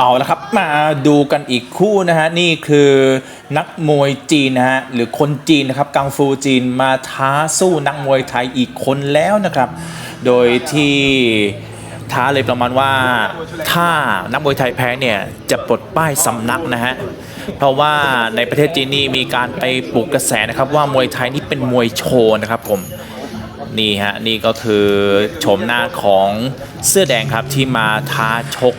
เอาละครับมาดูกันอีกคู่นะฮะนี่คือนักมวยจีนนะฮะหรือคนจีนนะครับกังฟูจีนมาท้าสู้นักมวยไทยอีกคนแล้วนะครับ โดยที่ท้าเลยประมาณว่าถ้านักมวยไทยแพ้เนี่ยจะปลดป้ายสำนักนะฮะเพราะว่าในประเทศจีนนี่มีการไปปลุกกระแสนะครับว่ามวยไทยนี่เป็นมวยโชว์นะครับผมนี่ฮะนี่ก็คือโฉมหน้าของเสื้อแดงครับที่มาท้าชก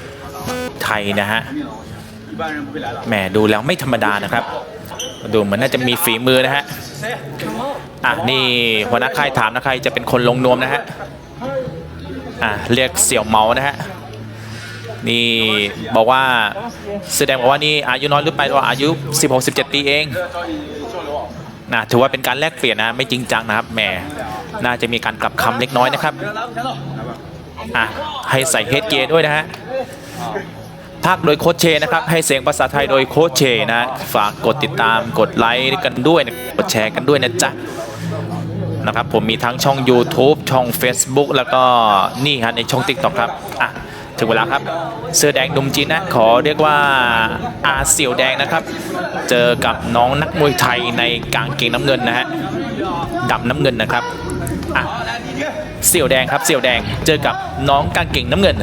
ไทยนะฮะแหมดูแล้วไม่ธรรมดานะครับ ดูเหมือนน่าจะมีฝีมือนะฮะอะนี่หัวหน้าค่ายถามนะใครจะเป็นคนลงนวมนะฮะอะเรียกเสี่ยวเหมานะฮะนี่บอกว่าเสื้อแดงบอกว่านี่อายุน้อยหรือไปว่าอายุ 16-17 ปีเองนะถือว่าเป็นการแลกเปลี่ยนนะไม่จริงจังนะครับแหมน่าจะมีการกลับคำเล็กน้อยนะครับอะให้ใส่เฮดเกียร์ด้วยนะฮะ ภาคโดยโคชเชนะครับ ให้เสียงภาษาไทยโดยโคชเชนะ ฝากกดติดตามกดไลค์กันด้วยกดแชร์กันด้วยนะจ๊ะนะครับผมมีทั้งช่อง YouTube ช่อง Facebook แล้วก็นี่ฮะในช่อง TikTok ครับอะถึงเวลาครับ เสื้อแดงหนุ่มจีนนะ ขอเรียกว่าอาเสี่ยวแดงนะครับ เจอกับน้องนักมวยไทยในกางเกงน้ำเงินนะฮะดำน้ำเงินนะครับอะเสี่ยวแดงครับเสี่ยวแดงเจอกับน้องกางเกงน้ำเงิน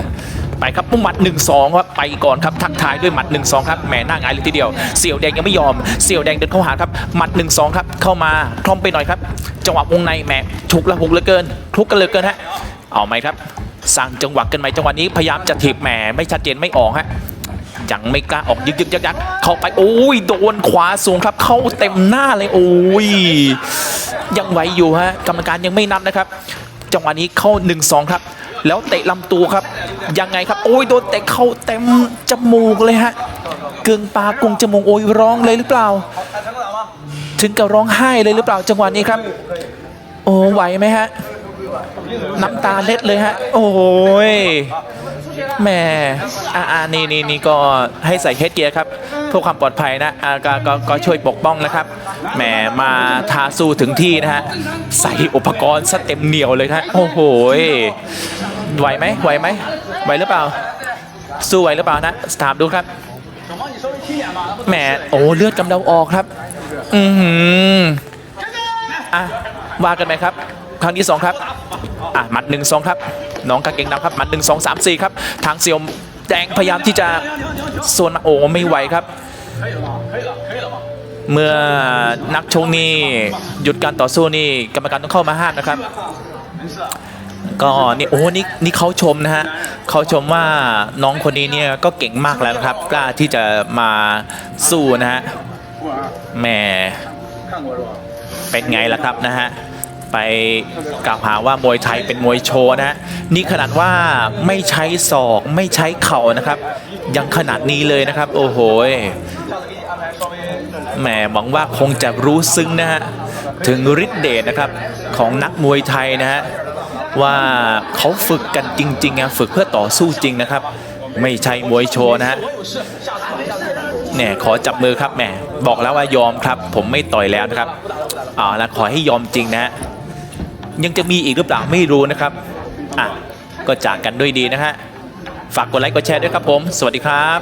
ไปครับมุ้งหมัด1นสองครับไปก่อนครับทักทายด้วยหมัด1นสองครับแหมหน้าหงายเลยทีเดียว เสี่ยวแดงยังไม่ยอม เสี่ยวแดงเดินเข้าหาครับหมัด1นสองครับเข้ามาคล่อมไปหน่อยครับ จังหวะวงในแหมฉุกละหุกเหลือเกินคลุกกันเหลือเกินฮะเอาไหมครับสร้างจังหวะกันไหมจังหวะนี้พยายามจะถีบแหมไม่ชัดเจนไม่ออกฮะยังไม่กล้าออกยึกยึกยักยักเข้าไปโอ้ยโดนขวาสูงครับ เข้าเต็มหน้าเลยโอ้ยยังไหวอยู่ฮะกรรมการยังไม่นับนะครับ จังหวะนี้เข้า 1-2 ครับ แล้วเตะลำตัวครับ ยังไงครับ โอ้ยโดนเตะเข้าเต็มจมูกเลยฮะเกึงปากกุงจมูกโอ้ยร้องเลยหรือเปล่า ถึงกับร้องไห้เลยหรือเปล่าจังหวะนี้ครับ โอ้ไหวไหมฮะน้ำตาเล็ดเลยฮะ โอ้ยแหมอ่าอ่านี่นี่นี่ก็ให้ใส่เฮดเกียร์ครับเพื่อความปลอดภัยนะอ่าก็ก็ก็ช่วยปกป้องนะครับแหมมาทาสู้ถึงที่นะฮะ ใส่อุปกรณ์ซะเต็มเหนียวเลยครับโอ้โหย ไหวไหมไหวไหมไหวหรือเปล่า สู้ไหวหรือเปล่านะถามดูครับแหมโอ้เลือดกำเดาออกครับ อือหืออะว่ากันไหมครับ ครั้งที่สองครับอะหมัดหนึ่งสองครับ น้องกางเกงดำครับหมัดหนึ่งสองสามสี่ครับ ทางเซียวแดงพยายามที่จะส่วนโอ้ไม่ไหวครับ เมื่อนักชกนี่หยุดการต่อสู้นี่กรรมการต้องเข้ามาห้ามนะครับ ก็นี่โอ้นี่นี่เขาชมนะฮะเขาชมว่าน้องคนนี้เนี่ยก็เก่งมากแล้วนะครับกล้าที่จะมาสู้นะฮะแหมเป็นไงล่ะครับนะฮะไปกล่าวหาว่ามวยไทยเป็นมวยโชว์นะฮะนี่ขนาดว่าไม่ใช้ศอกไม่ใช้เข่านะครับ ยังขนาดนี้เลยนะครับ โอ้โหแหมหวังว่าคงจะรู้ซึ้งนะฮะถึงฤทธิ์เดชนะครับของนักมวยไทยนะฮะ ว่าเขาฝึกกันจริงๆอะฝึกเพื่อต่อสู้จริงนะครับ ไม่ใช่มวยโชว์นะฮะเนี่ยขอจับมือครับแหมบอกแล้วว่ายอมครับ ผมไม่ต่อยแล้วนะครับอ่าแล้วขอให้ยอมจริงนะฮะยังจะมีอีกหรือเปล่าไม่รู้นะครับอะก็จากกันด้วยดีนะฮะฝากกดไลค์กดแชร์ด้วยครับผม สวัสดีครับ